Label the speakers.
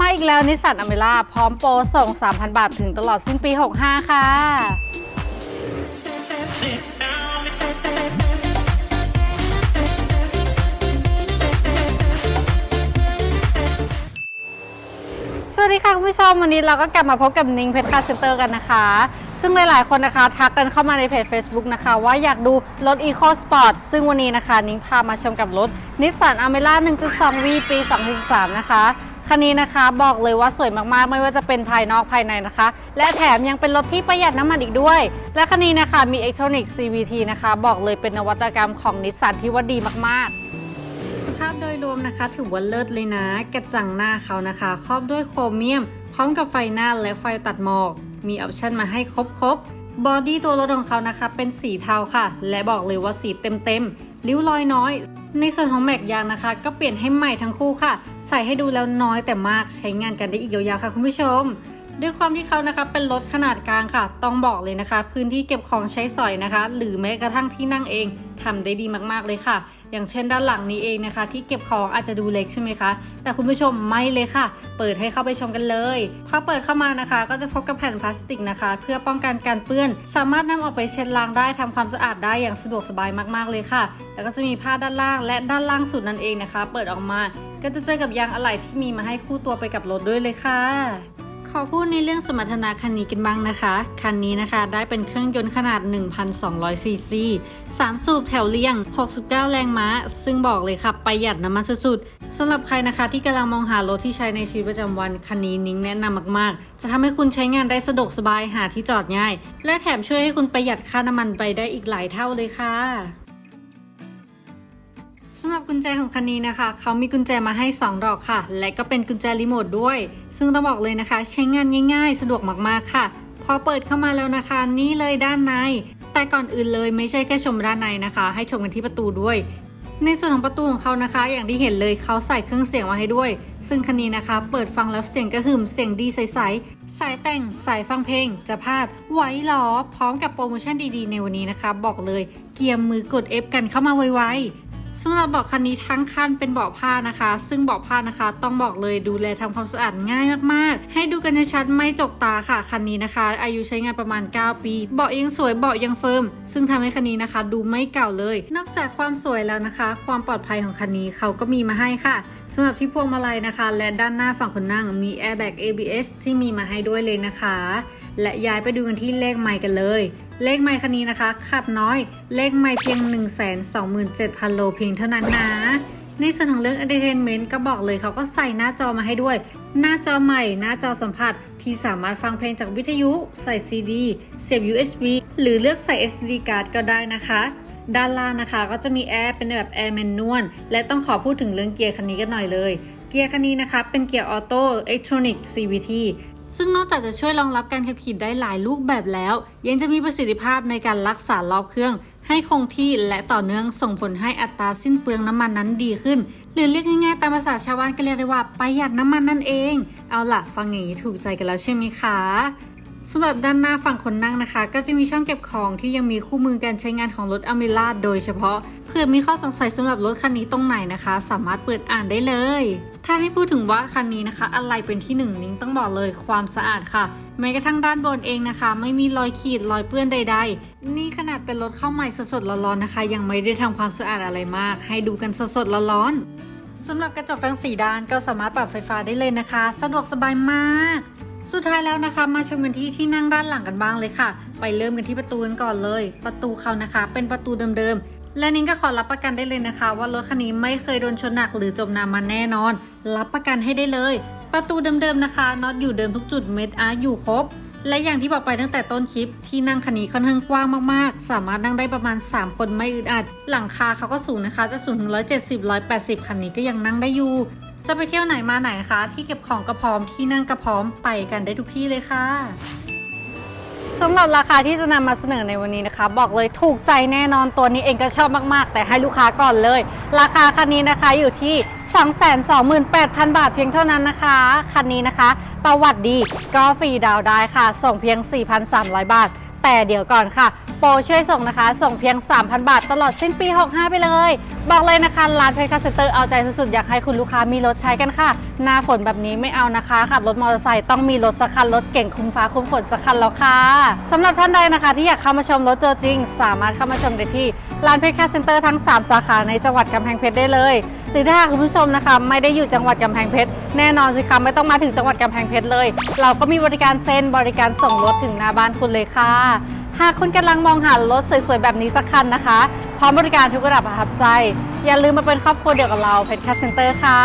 Speaker 1: มาอีกแล้วนิสสันอเมร่าพร้อมโปรส่ง 3,000 บาทถึงตลอดสิ้นปี 65 ค่ะ สวัสดีค่ะคุณผู้ชม วันนี้เราก็กลับมาพบกับนิงเพชรคาร์เซ็นเตอร์กันนะคะ ซึ่งหลาย ๆ คนนะคะ ทักกันเข้ามาในเพจ Facebook นะคะ ว่าอยากดูรถ Eco Sport ซึ่งวันนี้นะคะ นิ้งพามาชมกับรถ Nissan a m e r a 1.2V ปี 2013 นะคะ คันนี้นะคะบอกเลยว่าสวยมากๆ ไม่ว่าจะเป็นภายนอกภายในนะคะ และแถมยังเป็นรถที่ประหยัดน้ำมันอีกด้วย และคันนี้นะคะมี Electronic CVT นะคะ บอกเลยเป็นนวัตกรรมของนิสสันที่ว่าดีมากๆสภาพโดยรวมนะคะถือว่าเลิศเลยนะ กระจังหน้าเขานะคะ ครอบด้วยโครเมียม พร้อมกับไฟหน้าและไฟตัดหมอก มีออปชันมาให้ครบๆบอดี้ตัวรถของเขานะคะ เป็นสีเทาค่ะ และบอกเลยว่าสีเต็มๆริ้วรอยน้อย ในส่วนของแม็กยางนะคะ ก็เปลี่ยนให้ใหม่ทั้งคู่ค่ะ ใส่ให้ดูแล้วน้อยแต่มากใช้งานกันได้อีกยาวๆค่ะคุณผู้ชม ด้วยความที่เขานะคะเป็นรถขนาดกลางค่ะ ต้องบอกเลยนะคะ พื้นที่เก็บของใช้สอยนะคะ หรือแม้กระทั่งที่นั่งเองทำได้ดีมากๆเลยค่ะ อย่างเช่นด้านหลังนี้เองนะคะ ที่เก็บของอาจจะดูเล็กใช่ไหมคะ แต่คุณผู้ชมไม่เลยค่ะ เปิดให้เข้าไปชมกันเลยพอเปิดเข้ามานะคะ ก็จะพบกับแผ่นพลาสติกนะคะ เพื่อป้องกันการเปื้อน สามารถนำออกไปเช็ดล้างได้ทำความสะอาดได้อย่างสะดวกสบายมากๆเลยค่ะ แล้วก็จะมีผ้าด้านล่างและด้านล่างสุดนั่นเองนะคะ เปิดออกมา ก็จะเจอกับยางอะไหล่ที่มีมาให้คู่ตัวไปกับรถด้วยเลยค่ะ ขอพูดในเรื่องสมรรถนะคันนี้กันบ้างนะคะ คันนี้นะคะได้เป็นเครื่องยนต์ขนาด 1,200ซีซี3สูบแถวเรียง 69 แรงม้า ซึ่งบอกเลยค่ะประหยัดน้ำมันสุดๆสำหรับใครนะคะที่กำลังมองหารถที่ใช้ในชีวิตประจำวัน คันนี้นิ้งแนะนำมากๆ จะทำให้คุณใช้งานได้สะดวกสบายหาที่จอดง่าย และแถมช่วยให้คุณประหยัดค่าน้ำมันไปได้อีกหลายเท่าเลยค่ะำหรับกุญแจของคันนี้นะคะ เขามีกุญแจมาให้ 2 ดอกค่ะ และก็เป็นกุญแจรีโมทด้วย ซึ่งต้องบอกเลยนะคะ ใช้งานง่าย ๆ สะดวกมากๆค่ะ พอเปิดเข้ามาแล้วนะคะ นี่เลยด้านใน แต่ก่อนอื่นเลยไม่ใช่แค่ชมด้านในนะคะ ให้ชมกันที่ประตูด้วย ในส่วนของประตูของเขานะคะ อย่างที่เห็นเลยเขาใส่เครื่องเสียงมาให้ด้วย ซึ่งคันนี้นะคะ เปิดฟังแล้วเสียงกระหึ่มเสียงดีใสๆสายแต่งสายฟังเพลง จะพลาดไว้หรอพร้อมกับโปรโมชั่นดีๆ ในวันนี้นะคะ บอกเลยเกียมมือกด F กันเข้ามาไวๆ สำหรับเบาะคันนี้ทั้งคันเป็นเบาะผ้านะคะ ซึ่งเบาะผ้านะคะ ต้องบอกเลยดูแลทำความสะอาดง่ายมากๆ ให้ดูกันชัดไม่จกตาค่ะคันนี้นะคะ อายุใช้งานประมาณ 9 ปีเบาะยังสวยเบาะยังเฟิร์มซึ่งทำให้คันนี้นะคะ ดูไม่เก่าเลย นอกจากความสวยแล้วนะคะ ความปลอดภัยของคันนี้เขาก็มีมาให้ค่ะสำหรับที่พวงมาลัยนะคะ และด้านหน้าฝั่งคนนั่งมี airbag ABS ที่มีมาให้ด้วยเลยนะคะ และย้ายไปดูกันที่เลขไมค์กันเลย เลขไมค์คันนี้นะคะ ขับน้อย เลขไมค์เพียง 127,000 โลเพียงเท่านั้นนะ ในส่วนของเรื่อง entertainment ก็บอกเลยเขาก็ใส่หน้าจอมาให้ด้วย หน้าจอใหม่ หน้าจอสัมผัส ที่สามารถฟังเพลงจากวิทยุ ใส่ CD เสียบ USB หรือเลือกใส่ SD card ก็ได้นะคะ ด้านล่างนะคะก็จะมีแอร์เป็นแบบแอร์แมนนวล และต้องขอพูดถึงเรื่องเกียร์คันนี้กันหน่อยเลยเกียร์คันนี้นะคะเป็นเกียร์ออโต้ Electronic CVT ซึ่งนอกจากจะช่วยรองรับการขับขี่ได้หลายรูปแบบแล้ว ยังจะมีประสิทธิภาพในการรักษารอบเครื่อง ให้คงที่และต่อเนื่องส่งผลให้อัตราสิ้นเปลืองน้ำมันนั้นดีขึ้น หรือเรียกง่ายๆ ตามภาษาชาวบ้านก็เรียกได้ว่าประหยัดน้ำมันนั่นเอง เอาล่ะ ฟังอย่างนี้ถูกใจกันแล้วใช่ไหมคะ สำหรับด้านหน้าฝั่งคนนั่งนะคะ ก็จะมีช่องเก็บของที่ยังมีคู่มือการใช้งานของรถอเมร่าโดยเฉพาะเผื่อมีข้อสงสัยสำหรับรถคันนี้ตรงไหนนะคะ สามารถเปิดอ่านได้เลย ถ้าให้พูดถึงว่าคันนี้นะคะ อะไรเป็นที่หนึ่งนิ้งต้องบอกเลยความสะอาดค่ะแม้กระทั่งด้านบนเองนะคะ ไม่มีรอยขีดรอยเปื้อนใด ๆ นี่ขนาดเป็นรถเข้าใหม่สดๆร้อนๆนะคะ ยังไม่ได้ทำความสะอาดอะไรมาก ให้ดูกันสดๆร้อนๆสำหรับกระจกทั้ง 4 ด้านก็สามารถปรับไฟฟ้าได้เลยนะคะ สะดวกสบายมาก สุดท้ายแล้วนะคะมาชมกันที่ที่นั่งด้านหลังกันบ้างเลยค่ะ ไปเริ่มกันที่ประตูกันก่อนเลย ประตูเขานะคะ เป็นประตูเดิมๆ และนิ้งก็ขอรับประกันได้เลยนะคะ ว่ารถคันนี้ไม่เคยโดนชนหนักหรือจมน้ำมาแน่นอน รับประกันให้ได้เลย ประตูเดิมๆนะคะน็อตอยู่เดิมทุกจุดเม็ดอาร์อยู่ครบ และอย่างที่บอกไปตั้งแต่ต้นคลิป ที่นั่งคันนี้ค่อนข้างกว้างมากๆ สามารถนั่งได้ประมาณ 3 คนไม่อึดอัด หลังคาเขาก็สูงนะคะ จะสูงถึง170 180 คันนี้ก็ยังนั่งได้อยู่ จะไปเที่ยวไหนมาไหนคะ ที่เก็บของก็พร้อมที่นั่งก็พร้อมไปกันได้ทุกที่เลยค่ะสำหรับราคาที่จะนำมาเสนอในวันนี้นะคะ บอกเลยถูกใจแน่นอนตัวนี้เองก็ชอบมากๆ แต่ให้ลูกค้าก่อนเลย ราคาคันนี้นะคะอยู่ที่ 228,000 บาทเพียงเท่านั้นนะคะ คันนี้นะคะ ประวัติดีก็ฟรีดาวได้ค่ะ ส่งเพียง 4,300 บาท แต่เดี๋ยวก่อนค่ะ โปรช่วยส่งนะคะ ส่งเพียง 3,000 บาทตลอดสิ้นปี 65 ไปเลยบอกเลยนะคะร้านเพชรคาเซ็นเตอร์เอาใจสุดๆอยากให้คุณลูกค้ามีรถใช้กันค่ะ หน้าฝนแบบนี้ไม่เอานะคะขับรถมอเตอร์ไซค์ต้องมีรถสักคันรถเก่งคุ้มฟ้าคุ้มฝนสักคันแล้วค่ะสำหรับท่านใดนะคะ ที่อยากเข้ามาชมรถตัวจริง สามารถเข้ามาชมได้ที่ร้านเพชรคาเซ็นเตอร์ทั้ง 3 สาขาในจังหวัดกำแพงเพชรได้เลยหรือถ้าคุณผู้ชมนะคะ ไม่ได้อยู่จังหวัดกำแพงเพชรแน่นอนสิคะไม่ต้องมาถึงจังหวัดกำแพงเพชรเลย เราก็มีบริการเซ็นบริการส่งรถถึงหน้าบ้านคุณเลยค่ะหากคุณกำลังมองหารถสวยๆแบบนี้สักคันนะคะ พร้อมบริการทุกระดับประทับใจ อย่าลืมมาเป็นครอบครัวเดียวกับเราเพชรคสเซนเตอร์ค่ะ